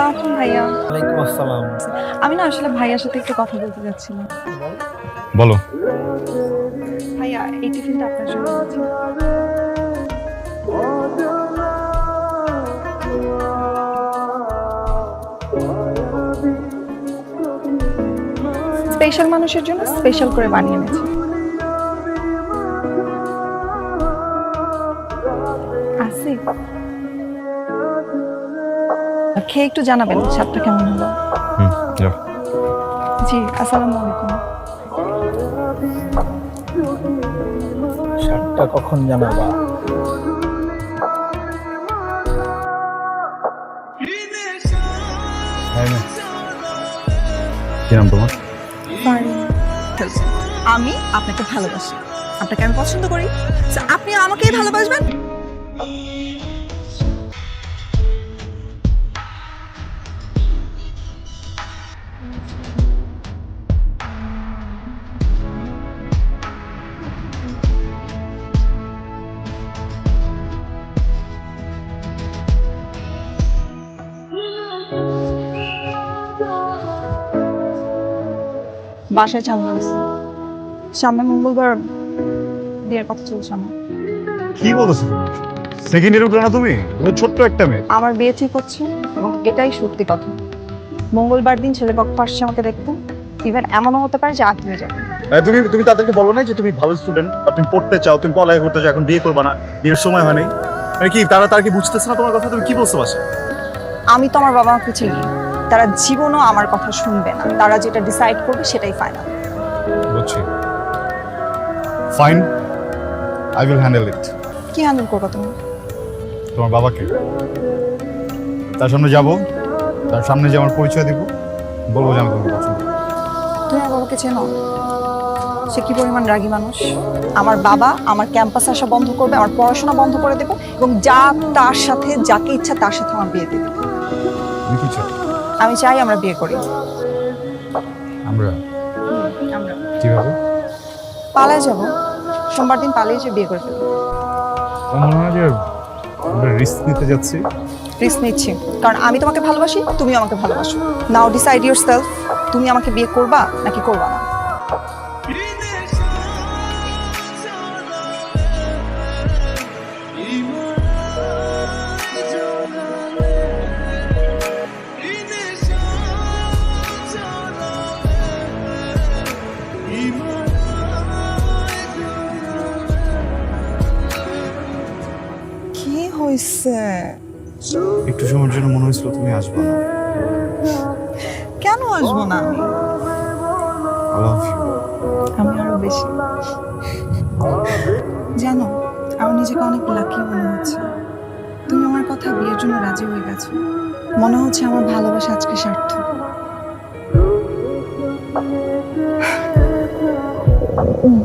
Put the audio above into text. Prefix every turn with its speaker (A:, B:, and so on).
A: আসসালামু আলাইকুম ভাইয়া।
B: ওয়ালাইকুম আসসালাম।
A: আমি না আসলে ভাইয়ার সাথে একটু কথা বলতে যাচ্ছিলাম।
C: বলো।
A: ভাইয়া এই টিফিনটা আপনার জন্য স্পেশাল মানুষের জন্য স্পেশাল করে বানিয়ে এনেছি। আসি খেয়ে একটু জানাবেন স্বাদটা কেমন হলো? জি আসসালামু আলাইকুম।
B: শার্টটা কখন জানাবা?
C: কি নাম তোমার?
D: আমি আপনাকে ভালোবাসি। আপনাকে আমি পছন্দ করি। আপনি আমাকেই ভালোবাসবেন?
A: বাসায় চালু হয়েছে। সামনে মঙ্গলবার বিয়ের কথা চলছে আমার।
C: কি বলছো? সেকেন্ড ইয়ার উঠল না তুমি? তুমি ছোট্ট একটা মেয়ে।
A: আমার বিয়ে ঠিক হচ্ছে এবং এটাই সত্যি কথা। মঙ্গলবার দিন ছেলে পক্ষ আসছে আমাকে দেখতে। ইভেন এমনও হতে পারে যে আত্মীয় যাবে।
C: তুমি তুমি তাদেরকে বলো না যে তুমি ভালো স্টুডেন্ট তুমি পড়তে চাও তুমি পড়ালেখা করতে চাও এখন বিয়ে করবে না বিয়ের সময় হয়নি মানে কি তারা তারা কি বুঝতেছে না তোমার কথা? তুমি কি বলছো বাসা
A: আমি তো আমার বাবা মাকে চিনি। তারা জীবনও আমার কথা শুনবে না। তারা যেটা ডিসাইড করবে সেটাই ফাইনাল
C: বুঝছি। Fine I will handle it
A: কি হ্যান্ডেল করব তুমি?
C: তোমার বাবাকে। তার সামনে যাব। তার সামনে যে আমার পরিচয় দিব বলব যে আমি তোমাকে পছন্দ
A: তুমি আমার বাবাকে চেনো? সে কি পরিমাণ রাগী মানুষ? আমার বাবা আমার ক্যাম্পাস আসা বন্ধ করবে আমার পড়াশোনা বন্ধ করে দেবো এবং যা তার সাথে যাকে ইচ্ছা তার সাথে আমার বিয়ে দেবে।
C: তুমি চাও
A: আমি চাই আমরা বিয়ে করি।
C: আমরা?
A: আমরা।
C: কীভাবে?
A: পালায় যাব। সোমবার দিন পালিয়ে যে বিয়ে করে ফেলব।
C: আমার মনে হয় যে আমরা রিস্ক নিতে যাচ্ছি।
A: রিস্ক নিচ্ছি। কারণ আমি তোমাকে ভালোবাসি তুমি আমাকে ভালোবাসো। নাও ডিসাইড ইউর সেলফ তুমি আমাকে বিয়ে করবা নাকি করবা না? কি হয়েছে
C: একটু সময়ের জন্য মনে হয়েছিল তুমি আসবে না।
A: কেন আসব না? আমি আমি আরও বেশি। জানো আমার নিজেকে অনেক লাকি মনে হচ্ছে। তুমি আমার কথা বিয়ের জন্য রাজি হয়ে গেছো। মনে হচ্ছে আমার ভালোবাসা আজকে সার্থক। উম,